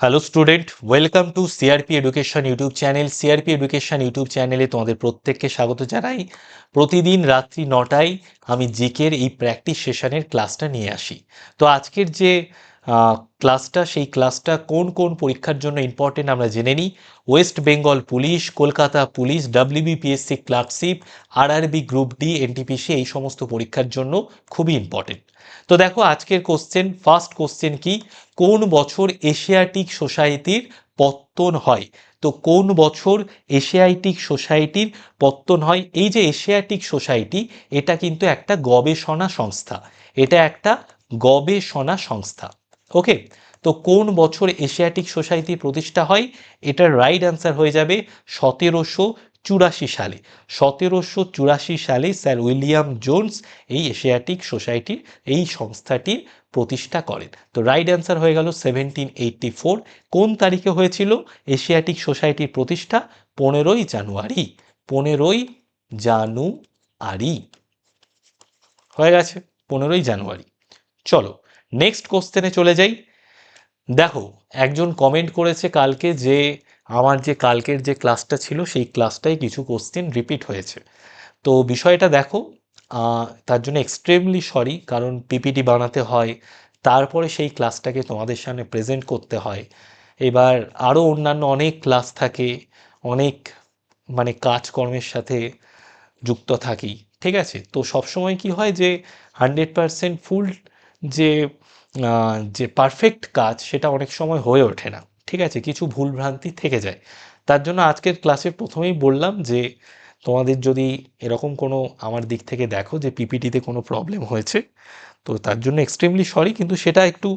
Hello student welcome to CRP education YouTube channel CRP education YouTube চ্যানেলে তোমাদের প্রত্যেককে স্বাগত জানাই। প্রতিদিন রাত্রি নটায় আমি জিকের এই প্র্যাকটিস সেশনের ক্লাসটা নিয়ে আসি। তো আজকের যে ক্লাসটা সেই ক্লাসটা কোন কোন পরীক্ষার জন্য ইম্পর্টেন্ট আমরা জেনে নিই। West Bengal police Kolkata police WBPSC clerkship RRB group D NTPC এই সমস্ত পরীক্ষার জন্য খুবই ইম্পর্টেন্ট তো দেখো, আজকের কোশ্চেন ফার্স্ট কোশ্চেন কি? কোন বছর এশিয়াটিক সোসাইটির পত্তন হয়? তো কোন বছর এশিয়াটিক সোসাইটির পত্তন হয়? এই যে এশিয়াটিক সোসাইটি, এটা কিন্তু একটা গবেষণা সংস্থা। এটা একটা গবেষণা সংস্থা। ওকে? তো কোন বছর এশিয়াটিক সোসাইটি প্রতিষ্ঠা হয়? এটার রাইট অ্যান্সার হয়ে যাবে সতেরোশো চুরাশি সালে। সতেরোশো চুরাশি সালে স্যার উইলিয়াম জোন্স এই এশিয়াটিক সোসাইটির, এই সংস্থাটির প্রতিষ্ঠা করেন। তো রাইট অ্যান্সার হয়ে গেল সেভেন্টিন এইটটি ফোর কোন তারিখে হয়েছিল? এশিয়াটিক সোসাইটির প্রতিষ্ঠা পনেরোই জানুয়ারি। পনেরোই জানুয়ারি। হয়ে গেছে পনেরোই জানুয়ারি। চলো নেক্সট কোশ্চেনে চলে যাই। দেখো, একজন কমেন্ট করেছে কালকে যে আমার যে কালকের যে ক্লাসটা ছিল, সেই ক্লাসটাই কিছু কোশ্চেন রিপিট হয়েছে। তো বিষয়টা দেখো তার জন্য এক্সট্রিমলি সরি কারণ পিপিটি বানাতে হয়, তারপরে সেই ক্লাসটাকে তোমাদের সামনে প্রেজেন্ট করতে হয়। এবার আরও অন্যান্য অনেক ক্লাস থাকে, অনেক মানে কাজকর্মের সাথে যুক্ত থাকি, ঠিক আছে? তো সবসময় কি হয় যে হান্ড্রেড পারসেন্ট ফুল যে যে পারফেক্ট কাজ, সেটা অনেক সময় হয়ে ওঠে না, ঠিক আছে? কিছু ভুলভ্রান্তি থেকে যায়। তার জন্য আজকের ক্লাসে প্রথমেই বললাম যে তোমাদের যদি এরকম কোনো আমার দিক থেকে দেখো যে পিপিটিতে কোনো প্রবলেম হয়েছে, তো তার জন্য এক্সট্রিমলি সরি কিন্তু সেটা একটু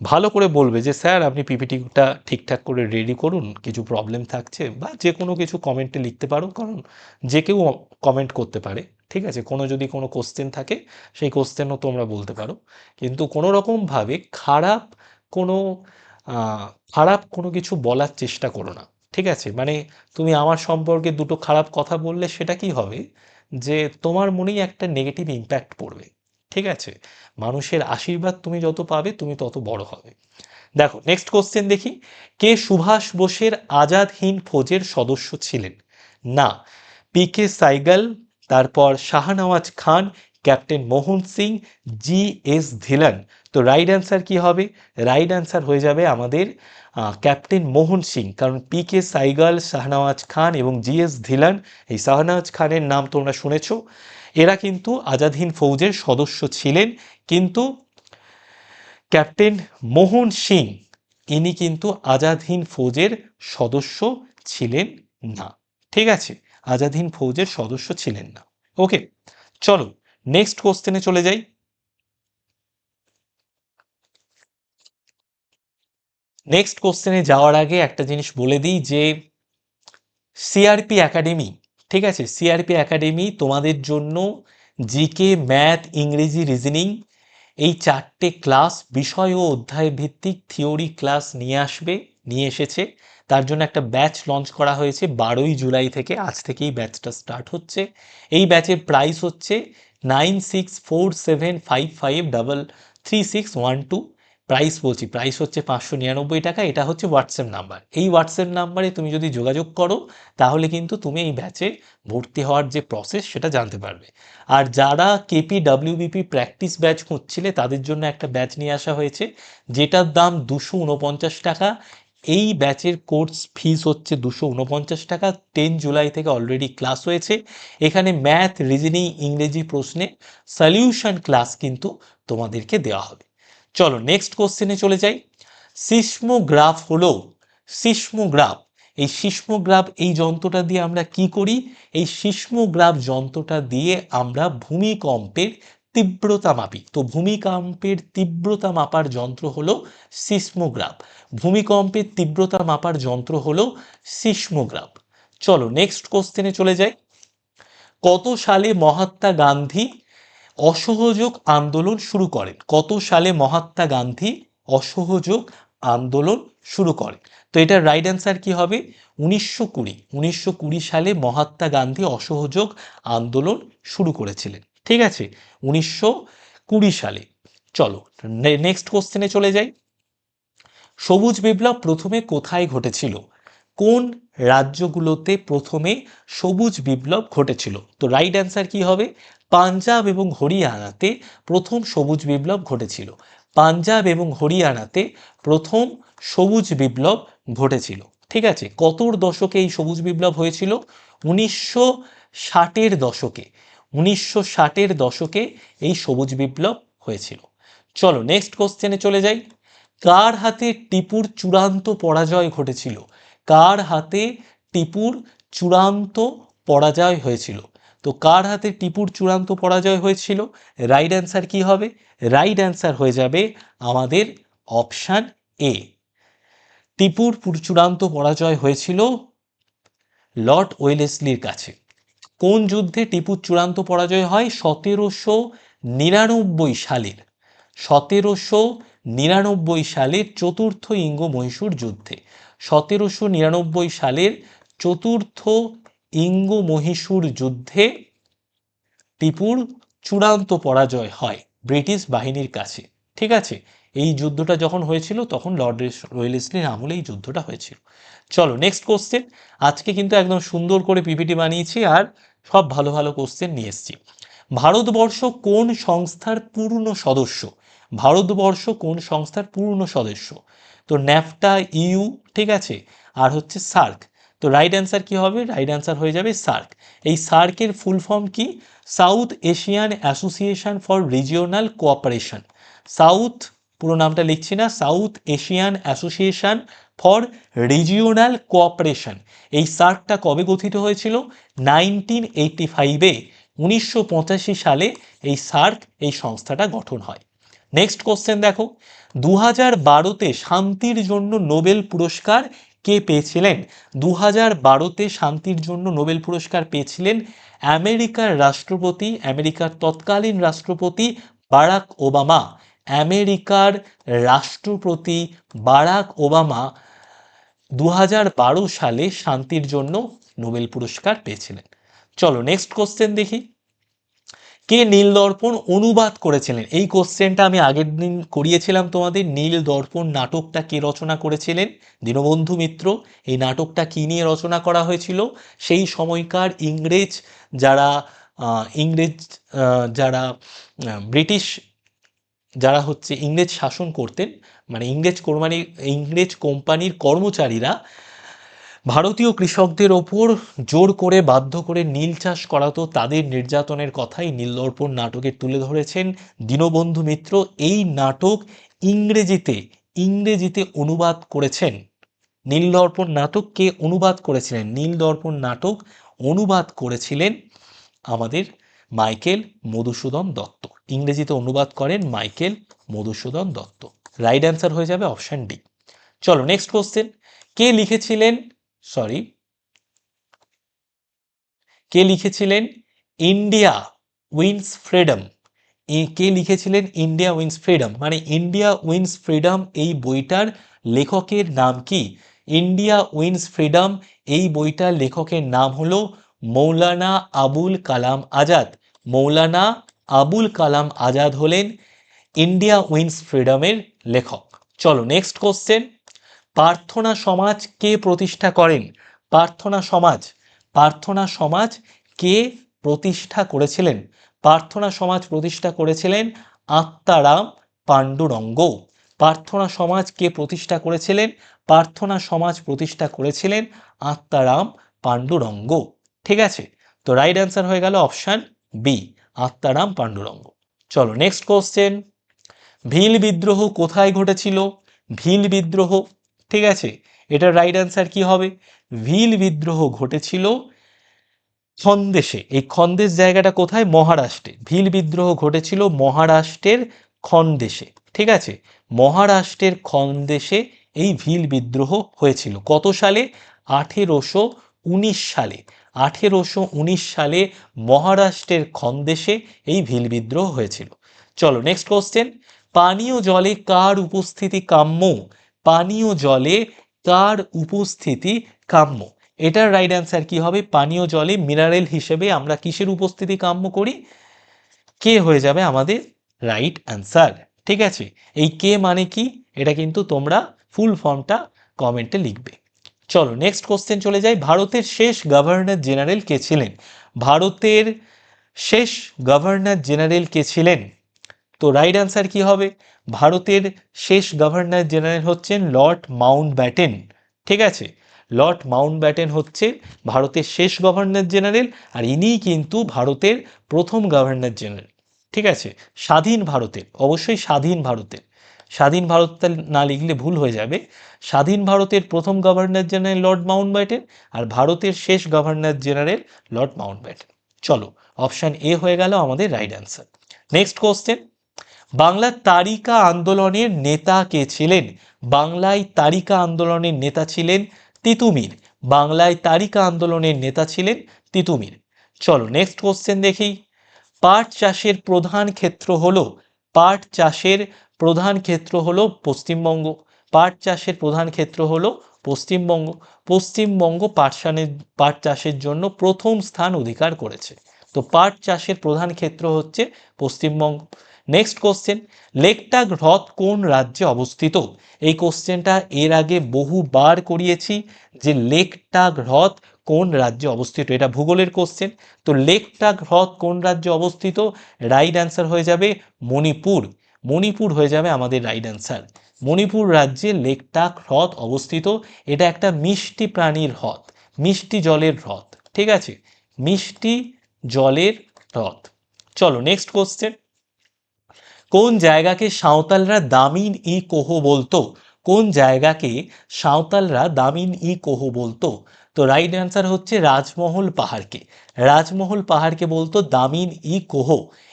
ভালো করে বলবে যে, স্যার, আপনি পিপিটিটা ঠিকঠাক করে রেডি করুন, কিছু প্রবলেম থাকছে বা যে কোনো কিছু কমেন্টে লিখতে পারো, কারণ যে কেউ কমেন্ট করতে পারে, ঠিক আছে? কোনো যদি কোনো কোশ্চেন থাকে, সেই কোশ্চেনও তোমরা বলতে পারো। কিন্তু কোনো রকমভাবে খারাপ কোনো খারাপ কোনো কিছু বলার চেষ্টা করো না। ঠিক আছে মানে তুমি আমার সম্পর্কে দুটো খারাপ কথা বললে সেটা কি হবে? যে তোমার মনেই একটা নেগেটিভ ইম্প্যাক্ট পড়বে, ঠিক আছে? মানুষের আশীর্বাদ তুমি যত পাবে, তুমি তত বড় হবে। দেখো নেক্সট কোশ্চেন দেখি। কে সুভাষ বোসের আজাদ হিন্দ ফৌজের সদস্য ছিলেন? না পি কে সাইগাল, তারপর Shahnawaz Khan, captain Mohan Singh G S Dhillon. তো রাইট অ্যান্সার কি হবে? রাইট অ্যান্সার হয়ে যাবে আমাদের ক্যাপ্টেন মোহন সিং। কারণ পি কে সাইগাল শাহনওয়াজ খান এবং জি এস ধিলান, এই শাহনওয়াজ খানের নাম তোমরা শুনেছ। এরা কিন্তু আজাদ হিন্দ ফৌজের সদস্য ছিলেন, কিন্তু ক্যাপ্টেন মোহন সিং, ইনি কিন্তু আজাদ হিন্দ ফৌজের সদস্য ছিলেন না। ঠিক আছে আজাদ হিন্দ ফৌজের সদস্য ছিলেন না। ওকে, চলো নেক্সট কোশ্চেনে চলে যাই। নেক্সট কোশ্চেনে যাওয়ার আগে একটা জিনিস বলে দিই যে সিআরপি একাডেমি ঠিক আছে? সিআরপি একাডেমি তোমাদের জন্য জিকে ম্যাথ ইংরেজি রিজনিং এই চারটে ক্লাস বিষয় ও অধ্যায় ভিত্তিক থিওরি ক্লাস নিয়ে আসবে, নিয়ে এসেছে। তার জন্য একটা ব্যাচ লঞ্চ করা হয়েছে বারোই জুলাই থেকে, আজ থেকেই ব্যাচটা স্টার্ট হচ্ছে। এই ব্যাচের প্রাইস হচ্ছে nine six four seven five five double three six one two price বলছি, প্রাইস হচ্ছে পাঁচশো নিরানব্বই টাকা, এটা হচ্ছে হোয়াটসঅ্যাপ নাম্বার। এই হোয়াটসঅ্যাপ নাম্বারে তুমি যদি যোগাযোগ করো, তাহলে কিন্তু তুমি এই ব্যাচে ভর্তি হওয়ার যে প্রসেস সেটা জানতে পারবে। আর যারা কেপি ডাব্লিউবিপি প্র্যাকটিস ব্যাচ খুঁজছিলে, তাদের জন্য একটা ব্যাচ নিয়ে আসা হয়েছে, যেটার দাম দুশো উনপঞ্চাশ টাকা। এই ব্যাচের কোর্স ফিস হচ্ছে দুশো উনপঞ্চাশ টাকা। টেন জুলাই থেকে অলরেডি ক্লাস হয়েছে। এখানে ম্যাথ রিজনিং ইংরেজি প্রশ্নে সলিউশন ক্লাস কিন্তু তোমাদেরকে দেওয়া হবে। চলো নেক্সট কোশ্চেনে চলে যাই। সিসমোগ্রাফ হলো, সিসমোগ্রাফ, এই সিসমোগ্রাফ এই যন্ত্রটা দিয়ে আমরা কি করি? এই সিসমোগ্রাফ যন্ত্রটা দিয়ে আমরা ভূমিকম্পের তীব্রতা মাপি। তো ভূমিকম্পের তীব্রতা মাপার যন্ত্র হলো সিসমোগ্রাফ। ভূমিকম্পের তীব্রতা মাপার যন্ত্র হলো সিসমোগ্রাফ। চলো নেক্সট কোশ্চেনে চলে যাই। কত সালে মহাত্মা গান্ধী অসহযোগ আন্দোলন শুরু করেন। কত সালে মহাত্মা গান্ধী অসহযোগ আন্দোলন শুরু করেন? তো এটার রাইট অ্যান্সার কি হবে? উনিশশো কুড়ি। উনিশশো কুড়ি সালে মহাত্মা গান্ধী অসহযোগ আন্দোলন শুরু করেছিলেন। ঠিক আছে? উনিশশো কুড়ি সালে। চলো নেক্সট কোশ্চেনে চলে যাই। সবুজ বিপ্লব প্রথমে কোথায় ঘটেছিল? কোন রাজ্যগুলোতে প্রথমে সবুজ বিপ্লব ঘটেছিল? তো রাইট অ্যান্সার কি হবে? পাঞ্জাব এবং হরিয়ানাতে প্রথম সবুজ বিপ্লব ঘটেছিল। পাঞ্জাব এবং হরিয়ানাতে প্রথম সবুজ বিপ্লব ঘটেছিল। ঠিক আছে, কতর দশকে এই সবুজ বিপ্লব হয়েছিল? উনিশশো ষাটের দশকে, উনিশশো ষাটের দশকে এই সবুজ বিপ্লব হয়েছিল। চলো নেক্সট কোশ্চেনে চলে যাই। কার হাতে টিপুর চূড়ান্ত পরাজয় ঘটেছিল? কার হাতে টিপুর চূড়ান্ত পরাজয় হয়েছিল? তো কার হাতে টিপুর চূড়ান্ত পরাজয় হয়েছিল? রাইট অ্যান্সার কি হবে? রাইট অ্যান্সার হয়ে যাবে আমাদের অপশান এ টিপুর চূড়ান্ত পরাজয় হয়েছিল লর্ড ওয়েলেসলির কাছে। কোন যুদ্ধে টিপুর চূড়ান্ত পরাজয় হয়? সতেরোশো নিরানব্বই সালের। সতেরোশো নিরানব্বই সালের চতুর্থ ইঙ্গ মহীশূর যুদ্ধে। সতেরোশো নিরানব্বই সালের চতুর্থ ইঙ্গ মহীশূর যুদ্ধে টিপুর চূড়ান্ত পরাজয় হয় ব্রিটিশ বাহিনীর কাছে। ঠিক আছে? এই যুদ্ধটা যখন হয়েছিল, তখন লর্ড রয়েলেসলির আমলে এই যুদ্ধটা হয়েছিল। চলো নেক্সট কোশ্চেন আজকে কিন্তু একদম সুন্দর করে পিপিটি বানিয়েছি আর সব ভালো ভালো কোশ্চেন নিয়ে এসেছি। ভারতবর্ষ কোন সংস্থার পূর্ণ সদস্য? ভারতবর্ষ কোন সংস্থার পূর্ণ সদস্য? তো ন্যাফটা, ইউ, ঠিক আছে? আর হচ্ছে সার্ক। তো রাইট অ্যান্সার কি হবে? রাইট অ্যান্সার হয়ে যাবে সার্ক। এই সার্কের ফুল ফর্ম কি? South Asian Association for Regional Cooperation South পুরো নামটা লিখছি না South Asian Association for Regional Cooperation এই সার্কটা কবে গঠিত হয়েছিল? নাইনটিন এইটটি ফাইভে উনিশশো পঁচাশি সালে এই সার্ক, এই সংস্থাটা গঠন হয়। নেক্সট কোশ্চেন দেখো। দু হাজার বারোতে শান্তির জন্য নোবেল পুরস্কার কে পেয়েছিলেন? দু হাজার বারোতে শান্তির জন্য নোবেল পুরস্কার পেয়েছিলেন আমেরিকার রাষ্ট্রপতি, আমেরিকার তৎকালীন রাষ্ট্রপতি বারাক ওবামা। আমেরিকার রাষ্ট্রপতি বারাক ওবামা দু সালে শান্তির জন্য নোবেল পুরস্কার পেয়েছিলেন। চলো নেক্সট কোশ্চেন দেখি। কে নীল দর্পণ অনুবাদ করেছিলেন? এই কোশ্চেনটা আমি আগের দিন করিয়েছিলাম তোমাদের। নীল দর্পণ নাটকটা কে রচনা করেছিলেন? দীনবন্ধু মিত্র। এই নাটকটা কী নিয়ে রচনা করা হয়েছিল? সেই সময়কার ইংরেজ যারা ইংরেজ যারা ব্রিটিশ যারা হচ্ছে ইংরেজ শাসন করতেন মানে ইংরেজ কোম্পানি ইংরেজ কোম্পানির কর্মচারীরা ভারতীয় কৃষকদের ওপর জোর করে বাধ্য করে নীল চাষ করাতো তাদের নির্যাতনের কথাই নীলদর্পণ নাটকে তুলে ধরেছেন দীনবন্ধু মিত্র। এই নাটক ইংরেজিতে ইংরেজিতে অনুবাদ করেছেন। নীলদর্পণ নাটক কে অনুবাদ করেছিলেন। নীলদর্পণ নাটক অনুবাদ করেছিলেন আমাদের মাইকেল মধুসূদন দত্ত। ইংরেজিতে অনুবাদ করেন Michael Madhusudan Dutta. Right answer হয়ে যাবে অপশন ডি। চলো, নেক্সট কোশ্চেন। কে লিখেছিলেন সরি কে লিখেছিলেন? ইন্ডিয়া উইন্স ফ্রিডম কে লিখেছিলেন? ইন্ডিয়া উইন্স ফ্রিডম মানে ইন্ডিয়া উইন্স ফ্রিডম এই বইটার লেখকের নাম কি? ইন্ডিয়া উইন্স ফ্রিডম এই বইটার লেখকের নাম হলো মৌলানা আবুল কালাম আজাদ। মৌলানা আবুল কালাম আজাদ হলেন ইন্ডিয়া উইন্স ফ্রিডমের লেখক। চলো নেক্সট কোশ্চেন প্রার্থনা সমাজ কে প্রতিষ্ঠা করেন? প্রার্থনা সমাজ। প্রার্থনা সমাজ কে প্রতিষ্ঠা করেছিলেন? প্রার্থনা সমাজ প্রতিষ্ঠা করেছিলেন আত্মারাম পাণ্ডুরঙ্গ। প্রার্থনা সমাজ কে প্রতিষ্ঠা করেছিলেন? প্রার্থনা সমাজ প্রতিষ্ঠা করেছিলেন আত্মারাম পাণ্ডুরঙ্গ। ঠিক আছে? তো রাইট অ্যান্সার হয়ে গেল অপশান বি আত্মারাম পাণ্ডুরঙ্গ। চলো নেক্সট কোশ্চেন ভিল বিদ্রোহ কোথায় ঘটেছিল? ভিল বিদ্রোহ ঠিক আছে? এটার রাইট অ্যান্সার কি হবে? ভিল বিদ্রোহ ঘটেছিল খন্দেশে। এই খন্দেশ জায়গাটা কোথায়? মহারাষ্ট্রে। ভিল বিদ্রোহ ঘটেছিল মহারাষ্ট্রের খন্দেশে। ঠিক আছে? মহারাষ্ট্রের খন্দেশে এই ভিল বিদ্রোহ হয়েছিল। কত সালে? আঠেরোশো উনিশ সালে। আঠেরোশো উনিশ সালে মহারাষ্ট্রের খন্দেশে এই ভিল বিদ্রোহ হয়েছিল। চলো নেক্সট কোশ্চেন পানীয় জলে কার উপস্থিতি কাম্য? পানীয় জলে কার উপস্থিতি কাম্য। এটার রাইট অ্যান্সার কি হবে? পানীয় জলে মিনারেল হিসেবে আমরা কিসের উপস্থিতি কাম্য করি? কে হয়ে যাবে আমাদের রাইট অ্যান্সার ঠিক আছে? এই কে মানে কি? এটা কিন্তু তোমরা ফুল ফর্মটা কমেন্টে লিখবে। চলো নেক্সট কোশ্চেন চলে যাই। ভারতের শেষ গভর্নর জেনারেল কে ছিলেন? ভারতের শেষ গভর্নর জেনারেল কে ছিলেন? তো রাইট অ্যান্সার কি হবে? ভারতের শেষ গভর্নর জেনারেল হচ্ছেন লর্ড মাউন্ট ব্যাটেন ঠিক আছে? লর্ড মাউন্ট ব্যাটেন হচ্ছে ভারতের শেষ গভর্নর জেনারেল আর ইনিই কিন্তু ভারতের প্রথম গভর্নর জেনারেল ঠিক আছে? স্বাধীন ভারতের, অবশ্যই স্বাধীন ভারতের। স্বাধীন ভারত না লিখলে ভুল হয়ে যাবে। স্বাধীন ভারতের প্রথম governor general Lord Mountbatten আর ভারতের শেষ governor general Lord Mountbatten চলো অপশান এ হয়ে গেল আমাদের রাইট অ্যান্সার নেক্সট কোশ্চেন বাংলার তারিকা আন্দোলনের নেতা কে ছিলেন? বাংলায় তারিকা আন্দোলনের নেতা ছিলেন তিতুমির। বাংলায় তারিকা আন্দোলনের নেতা ছিলেন তিতুমির। চলো নেক্সট কোশ্চেন দেখি। পাট চাষের প্রধান ক্ষেত্র হলো, পাট চাষের প্রধান ক্ষেত্র হলো পশ্চিমবঙ্গ। পাট চাষের প্রধান ক্ষেত্র হলো পশ্চিমবঙ্গ। পশ্চিমবঙ্গ পাট চাষের পাট চাষের জন্য প্রথম স্থান অধিকার করেছে। তো পাট চাষের প্রধান ক্ষেত্র হচ্ছে পশ্চিমবঙ্গ। নেক্সট কোশ্চেন লেকটাক হ্রদ কোন রাজ্যে অবস্থিত? এই কোশ্চেনটা এর আগে বহুবার করিয়েছি যে লেকটাক হ্রদ কোন রাজ্যে অবস্থিত? এটা ভূগোলের কোশ্চেন তো লেকটাক হ্রদ কোন রাজ্যে অবস্থিত? রাইট অ্যান্সার হয়ে যাবে মণিপুর। মণিপুর হয়ে যাবে আমাদের রাইট অ্যান্সার মণিপুর রাজ্যে লেকটাক হ্রদ অবস্থিত। এটা একটা মিষ্টি প্রাণীর হ্রদ মিষ্টি জলের হ্রদ ঠিক আছে? মিষ্টি জলের হ্রদ চলো নেক্সট কোশ্চেন কোন জায়গাকে সাঁওতালরা দামিন ই কোহ বলতো? কোন জায়গাকে সাঁওতালরা দামিন ই কোহ বলতো? তো রাইট অ্যান্সার হচ্ছে রাজমহল পাহাড়কে। রাজমহল পাহাড়কে বলতো দামিন ই কোহ।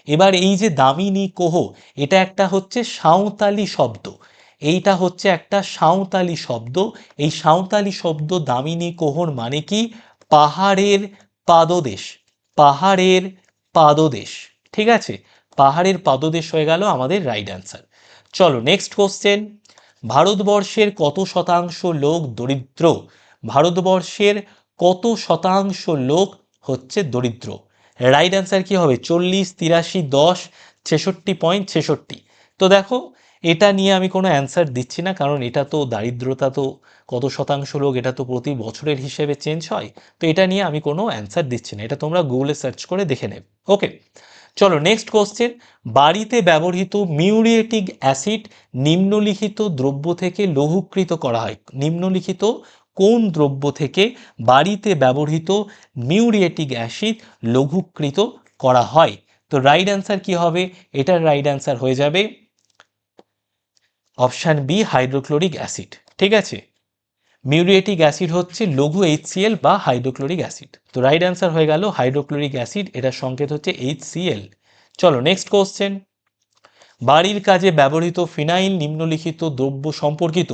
এবার এই যে দামিন ই কোহ, এটা একটা হচ্ছে সাঁওতালি শব্দ। এইটা হচ্ছে একটা সাঁওতালি শব্দ। এই সাঁওতালি শব্দ দামিনী কোহর মানে কি? পাহাড়ের পাদদেশ। পাহাড়ের পাদদেশ। ঠিক আছে? পাহাড়ের পাদদেশ হয়ে গেল আমাদের রাইট অ্যান্সার চলো নেক্সট কোশ্চেন ভারতবর্ষের কত শতাংশ লোক দরিদ্র? ভারতবর্ষের কত শতাংশ লোক হচ্ছে দরিদ্র? রাইট অ্যান্সার কি হবে? চল্লিশ, তিরাশি, দশ, ছেষট্টি পয়েন্ট ছেষট্টি। তো দেখো, এটা নিয়ে আমি কোনো অ্যান্সার দিচ্ছি না, কারণ এটা তো দারিদ্রতা তো কত শতাংশ লোক, এটা তো প্রতি বছরের হিসেবে চেঞ্জ হয়। তো এটা নিয়ে আমি কোনো অ্যান্সার দিচ্ছি না। এটা তোমরা গুগলে সার্চ করে দেখে নেবে। ওকে চলো নেক্সট কোশ্চেন বাড়িতে ব্যবহৃত মিউরিয়েটিক অ্যাসিড নিম্নলিখিত দ্রব্য থেকে লঘুকৃত করা হয়। নিম্নলিখিত কোন দ্রব্য থেকে বাড়িতে ব্যবহৃত মিউরিয়েটিক অ্যাসিড লঘুকৃত করা হয়? তো রাইট অ্যান্সার কি হবে? এটার রাইট অ্যান্সার হয়ে যাবে অপশান বি হাইড্রোক্লোরিক অ্যাসিড ঠিক আছে? মিউরিয়েটিক অ্যাসিড হচ্ছে লঘু এইচসিএল বা হাইড্রোক্লোরিক অ্যাসিড। তো রাইট অ্যান্সার হয়ে গেল, হাইড্রোক্লোরিক অ্যাসিড এটার সংকেত হচ্ছে এইচসিএল চলো নেক্সট কোশ্চেন বাড়ির কাজে ব্যবহৃত ফিনাইল নিম্নলিখিত দ্রব্য সম্পর্কিত।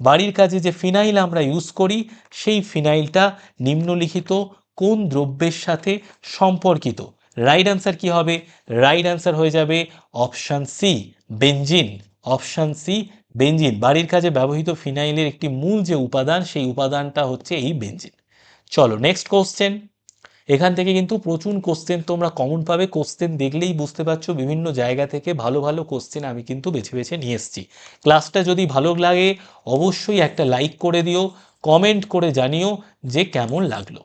বাড়ির কাজে যে ফিনাইল আমরা ইউজ করি, সেই ফিনাইলটা নিম্নলিখিত কোন দ্রব্যের সাথে সম্পর্কিত? রাইট অ্যান্সার কি হবে? রাইট অ্যান্সার হয়ে যাবে option C benzene option C benzene বাড়ির কাজে ব্যবহৃত ফিনাইলের একটি মূল যে উপাদান, সেই উপাদানটা হচ্ছে এই বেঞ্জিন চলো নেক্সট কোশ্চেন এখান থেকে কিন্তু প্রচুর কোশ্চেন তোমরা কমন পাবে। কোশ্চেন দেখলেই বুঝতে পারছ বিভিন্ন জায়গা থেকে ভালো ভালো কোশ্চেন আমি কিন্তু বেছে বেছে নিয়ে এসেছি। ক্লাসটা যদি ভালো লাগে, অবশ্যই একটা লাইক করে দিও কমেন্ট করে জানিও যে কেমন লাগল।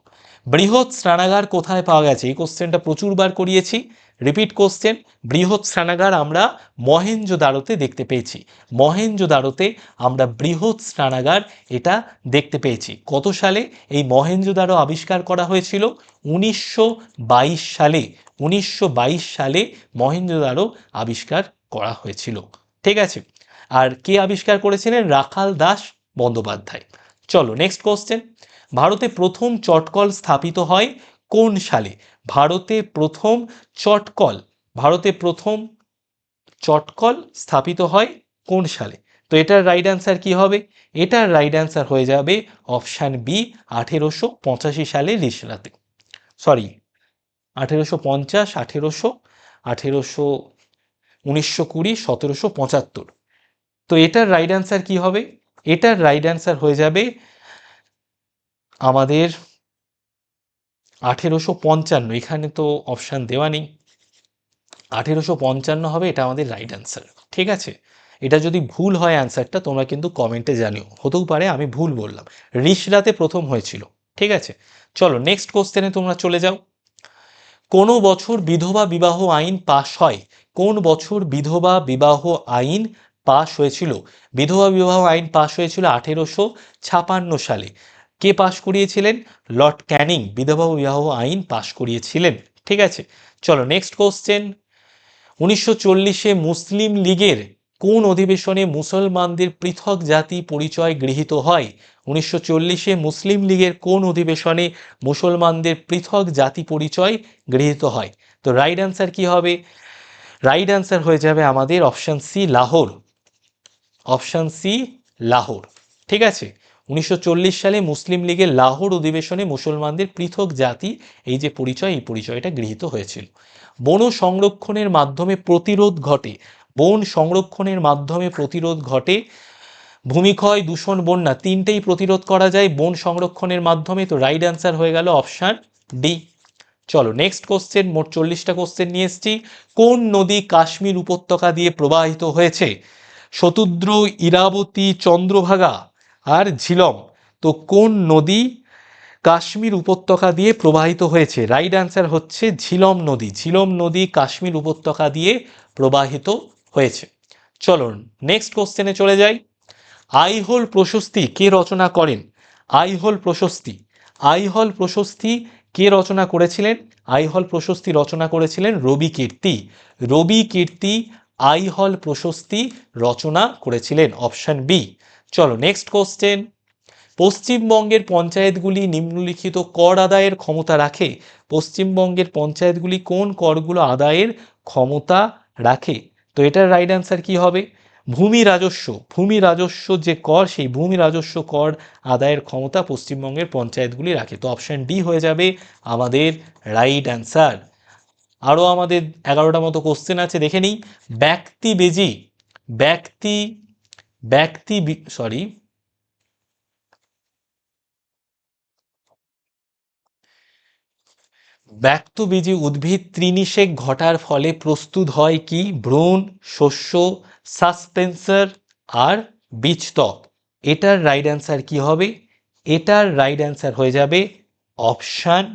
বৃহৎ স্নানাগার কোথায় পাওয়া গেছে? এই কোশ্চেনটা প্রচুরবার করিয়েছি। রিপিট কোশ্চেন বৃহৎ স্নানাগার আমরা মহেঞ্জোদারোতে দেখতে পেয়েছি। মহেঞ্জোদারোতে আমরা বৃহৎ স্নানাগার এটা দেখতে পেয়েছি। কত সালে এই মহেঞ্জোদারো আবিষ্কার করা হয়েছিল? উনিশশো বাইশ সালে। উনিশশো বাইশ সালে মহেঞ্জোদারো আবিষ্কার করা হয়েছিল। ঠিক আছে? আর কে আবিষ্কার করেছিলেন? রাখাল দাস বন্দ্যোপাধ্যায়। চলো নেক্সট কোশ্চেন ভারতে প্রথম চটকল স্থাপিত হয় কোন সালে? ভারতে প্রথম চটকল, ভারতে প্রথম চটকল স্থাপিত হয় কোন সালে? তো এটার রাইট অ্যান্সার কি হবে? এটার রাইট অ্যান্সার হয়ে যাবে অপশান বি আঠেরোশো পঁচাশি সালে রিসরাতে সরি আঠেরোশো পঞ্চাশ, আঠেরোশো আঠেরোশো উনিশশো কুড়ি, সতেরোশো পঁচাত্তর। তো এটার রাইট অ্যান্সার কি হবে? এটার রাইট অ্যান্সার হয়ে যাবে আমাদের আঠেরোশো পঞ্চান্ন, এখানে তো অপশান দেওয়া নেই। আঠেরোশো পঞ্চান্ন হবে, এটা আমাদের রাইট অ্যান্সার ঠিক আছে? এটা যদি ভুল হয় অ্যান্সারটা তোমরা কিন্তু কমেন্টে জানিও। হতেও পারে, আমি ভুল বললাম। রিসরাতে প্রথম হয়েছিল। ঠিক আছে? চলো নেক্সট কোশ্চেনে তোমরা চলে যাও। কোনো বছর বিধবা বিবাহ আইন পাশ হয়? কোন বছর বিধবা বিবাহ আইন পাশ হয়েছিল? বিধবা বিবাহ আইন পাশ হয়েছিল আঠেরোশো ছাপান্ন সালে। কে পাশ করিয়েছিলেন? লর্ড ক্যানিং, বিধবা বিবাহ আইন পাশ করিয়েছিলেন। ঠিক আছে, চলো নেক্সট কোশ্চেন উনিশশো চল্লিশে মুসলিম লীগের কোন অধিবেশনে মুসলমানদের পৃথক জাতি পরিচয় গৃহীত হয়? উনিশশো চল্লিশে মুসলিম লীগের কোন অধিবেশনে মুসলমানদের পৃথক জাতি পরিচয় গৃহীত হয়? তো রাইট অ্যান্সার কি হবে? রাইট অ্যান্সার হয়ে যাবে আমাদের option C Lahore. Option C Lahore. ঠিক আছে উনিশশো চল্লিশ সালে মুসলিম লীগের লাহোর অধিবেশনে মুসলমানদের পৃথক জাতি, এই যে পরিচয়, এই পরিচয়টা গৃহীত হয়েছিল। বন সংরক্ষণের মাধ্যমে প্রতিরোধ ঘটে। বন সংরক্ষণের মাধ্যমে প্রতিরোধ ঘটে। ভূমিক্ষয়, দূষণ, বন্যা তিনটেই প্রতিরোধ করা যায়। বন সংরক্ষণের মাধ্যমে তো রাইট অ্যান্সার হয়ে গেল অপশান ডি চলো নেক্সট কোশ্চেন মোট চল্লিশটা কোশ্চেন নিয়ে এসেছি। কোন নদী কাশ্মীর উপত্যকা দিয়ে প্রবাহিত হয়েছে? শতুদ্র, ইরাবতী, চন্দ্রভাগা আর ঝিলম, তো কোন নদী কাশ্মীর উপত্যকা দিয়ে প্রবাহিত হয়েছে? রাইট অ্যান্সার হচ্ছে ঝিলম নদী। ঝিলম নদী কাশ্মীর উপত্যকা দিয়ে প্রবাহিত হয়েছে। চলো নেক্সট কোশ্চেনে চলে যাই। আইহোল প্রশস্তি কে রচনা করেন? আইহোল প্রশস্তি। আইহল প্রশস্তি কে রচনা করেছিলেন? আইহল প্রশস্তি রচনা করেছিলেন রবি কীর্তি। রবি কীর্তি আইহল প্রশস্তি রচনা করেছিলেন। অপশন বি চলো নেক্সট কোশ্চেন পশ্চিমবঙ্গের পঞ্চায়েতগুলি নিম্নলিখিত কর আদায়ের ক্ষমতা রাখে। পশ্চিমবঙ্গের পঞ্চায়েতগুলি কোন করগুলো আদায়ের ক্ষমতা রাখে? তো এটার রাইট অ্যান্সার কি হবে? ভূমি রাজস্ব। ভূমি রাজস্ব যে কর, সেই ভূমি রাজস্ব কর আদায়ের ক্ষমতা পশ্চিমবঙ্গের পঞ্চায়েতগুলি রাখে। তো অপশান ডি হয়ে যাবে আমাদের রাইট অ্যান্সার আরও আমাদের এগারোটা মতো কোশ্চেন আছে, দেখে নিই। ব্যক্তি বেজি। ব্যক্তি ব্যক্তি সরি ব্যক্তবীজী উদ্ভিদ ত্রিনিষেক ঘটার ফলে প্রস্তুত হয় কি? ভ্রূণ, শস্য, সাসপেন্সার আর বীজতক এটার রাইট অ্যান্সার কি হবে? এটার রাইট অ্যান্সার হয়ে যাবে অপশান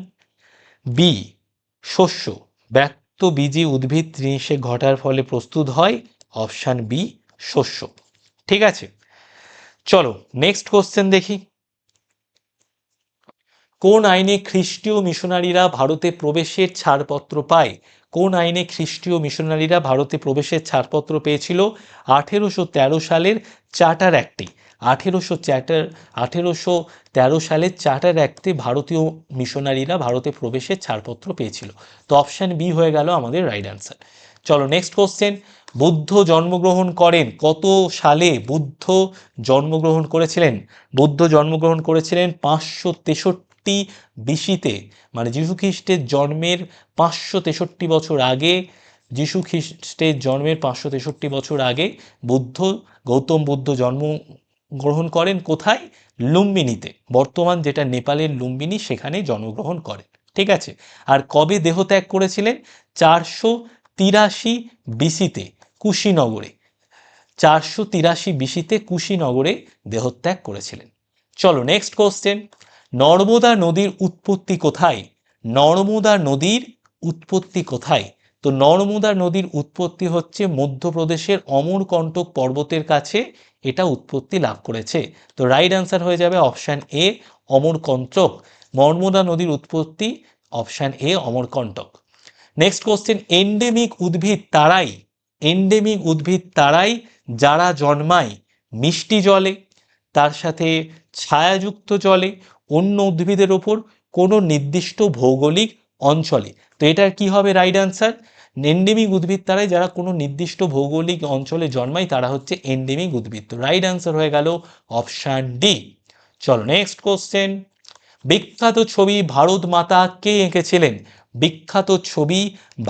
বি শস্য। ব্যক্তবীজী উদ্ভিদ ত্রিনিষেক ঘটার ফলে প্রস্তুত হয় অপশান বি শস্য। ঠিক আছে। চলো নেক্সট কোশ্চেন দেখি। কোন আইনে খ্রিস্টীয় মিশনারিরা ভারতে প্রবেশের ছাড়পত্র পায়? কোন আইনে খ্রিস্টীয় মিশনারিরা ভারতে প্রবেশের ছাড়পত্র পেয়েছিল? আঠেরোশো তেরো সালের চার্টার অ্যাক্টে। আঠেরোশো চ্যাটার আঠেরোশো তেরো সালের চার্টার অ্যাক্টে ভারতীয় মিশনারিরা ভারতে প্রবেশের ছাড়পত্র পেয়েছিল। তো অপশান বি হয়ে গেল আমাদের রাইট অ্যান্সার চলো নেক্সট কোশ্চেন বুদ্ধ জন্মগ্রহণ করেন। কত সালে বুদ্ধ জন্মগ্রহণ করেছিলেন? বুদ্ধ জন্মগ্রহণ করেছিলেন পাঁচশো তেষট্টি বিশিতে মানে যীশু খ্রিস্টের জন্মের পাঁচশো তেষট্টি বছর আগে, যীশু খ্রিস্টের জন্মের পাঁচশো তেষট্টি বছর আগে বুদ্ধ, গৌতম বুদ্ধ জন্ম গ্রহণ করেন কোথায়? লুম্বিনীতে বর্তমান যেটা নেপালের লুম্বিনী, সেখানে জন্মগ্রহণ করেন। ঠিক আছে? আর কবে দেহত্যাগ করেছিলেন? চারশো তিরাশি বিসিতে কুশীনগরে। চারশো তিরাশি বিসিতে কুশীনগরে দেহত্যাগ করেছিলেন। চলো নেক্সট কোশ্চেন নর্মদা নদীর উৎপত্তি কোথায়? নর্মদা নদীর উৎপত্তি কোথায়? তো নর্মদা নদীর উৎপত্তি হচ্ছে মধ্যপ্রদেশের অমরকণ্টক পর্বতের কাছে, এটা উৎপত্তি লাভ করেছে। তো রাইট অ্যান্সার হয়ে যাবে অপশান এ অমরকণ্টক। নর্মদা নদীর উৎপত্তি option A Amarkantak. Next question endemic উদ্ভিদ তারাই এন্ডেমিক উদ্ভিদ তারাই যারা জন্মায় মিষ্টি জলে, তার সাথে ছায়াযুক্ত জলে, অন্য উদ্ভিদের ওপর কোনো নির্দিষ্ট ভৌগোলিক অঞ্চলে। তো এটার কি হবে রাইট অ্যান্সার এন্ডেমিক উদ্ভিদ তারাই যারা কোনো নির্দিষ্ট ভৌগোলিক অঞ্চলে জন্মায়, তারা হচ্ছে এন্ডেমিক উদ্ভিদ। তো রাইট অ্যান্সার হয়ে গেল অপশান ডি চলো নেক্সট কোশ্চেন বিখ্যাত ছবি ভারত মাতা কে এঁকেছিলেন? বিখ্যাত ছবি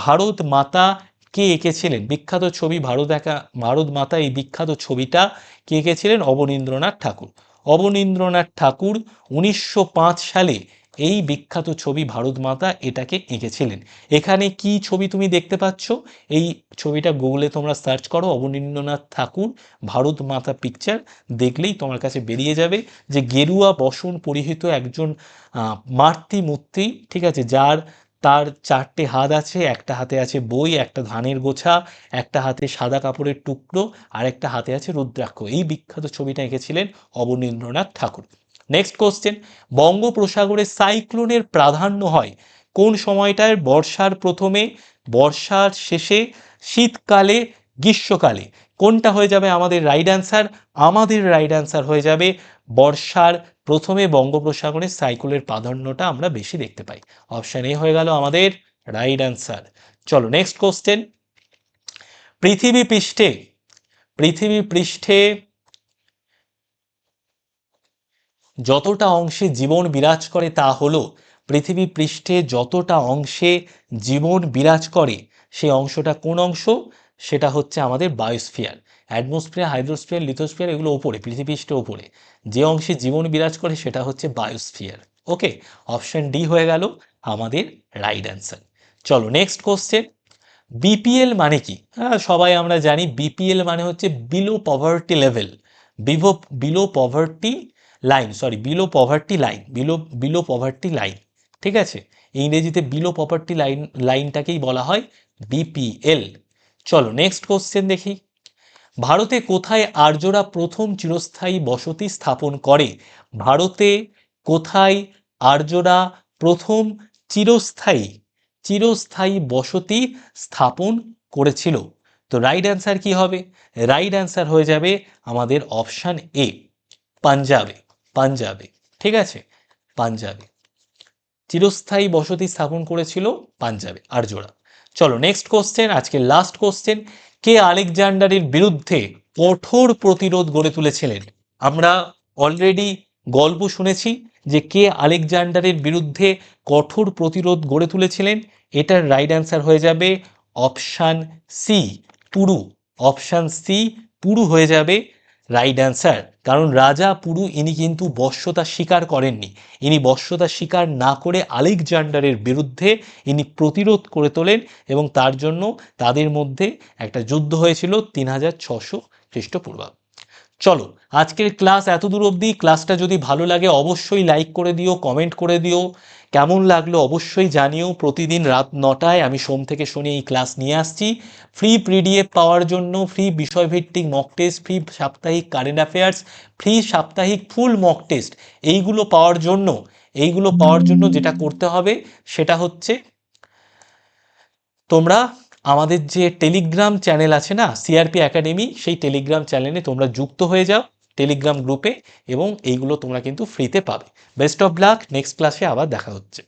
ভারত মাতা কে এঁকেছিলেন বিখ্যাত ছবি ভারত একা ভারত মাতা এই বিখ্যাত ছবিটা কে এঁকেছিলেন অবনীন্দ্রনাথ ঠাকুর। অবনীন্দ্রনাথ ঠাকুর উনিশশো পাঁচ সালে এই বিখ্যাত ছবি ভারত মাতা এটাকে এঁকেছিলেন। এখানে কি ছবি তুমি দেখতে পাচ্ছ? এই ছবিটা গুগলে তোমরা সার্চ করো অবনীন্দ্রনাথ ঠাকুর ভারত মাতা পিকচার দেখলেই তোমার কাছে বেরিয়ে যাবে যে গেরুয়া বসন পরিহিত একজন আহ, মাতৃ মূর্তি ঠিক আছে যার তার চারটে হাত আছে, একটা হাতে আছে বই, একটা ধানের গোছা, একটা হাতে সাদা কাপড়ের টুকরো, আর একটা হাতে আছে রুদ্রাক্ষ। এই বিখ্যাত ছবিটা এঁকেছিলেন অবনীন্দ্রনাথ ঠাকুর। নেক্সট কোশ্চেন বঙ্গোপসাগরে সাইক্লোনের প্রাধান্য হয়। কোন সময়টায়? বর্ষার প্রথমে, বর্ষার শেষে, শীতকালে, গ্রীষ্মকালে। কোনটা হয়ে যাবে? আমাদের রাইট অ্যান্সার আমাদের রাইট অ্যান্সার হয়ে যাবে বর্ষার প্রথমে বঙ্গোপসাগরে সাইক্লোনের প্রাধান্যটা আমরা বেশি দেখতে পাই। অপশান এ হয়ে গেল আমাদের রাইট অ্যান্সার চলো নেক্সট কোশ্চেন পৃথিবী পৃষ্ঠে পৃথিবী পৃষ্ঠে যতটা অংশে জীবন বিরাজ করে তা হলো, পৃথিবী পৃষ্ঠে যতটা অংশে জীবন বিরাজ করে সেই অংশটা কোন অংশ? সেটা হচ্ছে আমাদের বায়োস্ফিয়ার অ্যাটমসফিয়ার হাইড্রোস্ফিয়ার লিথোস্ফিয়ার এগুলো ওপরে পৃথিবী পৃষ্ঠের ওপরে যে অংশে জীবন বিরাজ করে সেটা হচ্ছে বায়োস্ফিয়ার ওকে অপশন ডি হয়ে গেল আমাদের রাইট অ্যান্সার চলো নেক্সট কোশ্চেন বিপিএল মানে কি? হ্যাঁ সবাই আমরা জানি বিপিএল মানে হচ্ছে below poverty level বিভো below poverty line sorry below poverty line below below poverty line ঠিক আছে? ইংরেজিতে বিলো পভার্টি লাইন লাইনটাকেই বলা হয় বিপিএল চলো নেক্সট কোশ্চেন দেখি। ভারতে কোথায় আর্যরা প্রথম চিরস্থায়ী বসতি স্থাপন করে? ভারতে কোথায় আর্যরা প্রথম চিরস্থায়ী চিরস্থায়ী বসতি স্থাপন করেছিল? তো রাইট অ্যান্সার কি হবে? রাইট অ্যান্সার হয়ে যাবে আমাদের অপশান এ পাঞ্জাবে পাঞ্জাবে, ঠিক আছে? পাঞ্জাবে। চিরস্থায়ী বসতি স্থাপন করেছিল পাঞ্জাবে, আর্যরা। চলো নেক্সট কোশ্চেন আজকে লাস্ট কোশ্চেন কে আলেকজান্ডারের বিরুদ্ধে কঠোর প্রতিরোধ গড়ে তুলেছিলেন? আমরা অলরেডি গল্প শুনেছি যে কে আলেকজান্ডারের বিরুদ্ধে কঠোর প্রতিরোধ গড়ে তুলেছিলেন। এটার রাইট অ্যান্সার হয়ে যাবে option C Puru. Option C Puru হয়ে যাবে রাইট অ্যান্সার। কারণ রাজা পুরু ইনি কিন্তু বশ্যতা স্বীকার করেননি। ইনি বশ্যতা স্বীকার না করে আলেকজান্ডারের বিরুদ্ধে ইনি প্রতিরোধ করে তোলেন এবং তার জন্য তাদের মধ্যে একটা যুদ্ধ হয়েছিল তিন হাজার ছশো খ্রিস্টপূর্বাব্দ। চলো, আজকের ক্লাস এত দূর অবধি। ক্লাসটা যদি ভালো লাগে অবশ্যই লাইক করে দিও, কমেন্ট করে দিও। কেমন লাগল অবশ্যই জানিও। প্রতিদিন রাত নটায় আমি সোম থেকে শনি এই ক্লাস নিয়ে আসছি। ফ্রি পিডিএফ পাওয়ার জন্য ফ্রি বিষয়ভিত্তিক মক টেস্ট ফ্রি সাপ্তাহিক কারেন্ট অ্যাফেয়ার্স ফ্রি সাপ্তাহিক ফুল মক টেস্ট এইগুলো পাওয়ার জন্য, এইগুলো পাওয়ার জন্য যেটা করতে হবে সেটা হচ্ছে তোমরা আমাদের যে টেলিগ্রাম চ্যানেল আছে না সিআরপি একাডেমি সেই টেলিগ্রাম চ্যানেলে তোমরা যুক্ত হয়ে যাও। টেলিগ্রাম গ্রুপে এবং এইগুলো তোমরা কিন্তু ফ্রিতে পাবে। বেস্ট অফ লাক নেক্সট ক্লাসে আবার দেখা হচ্ছে।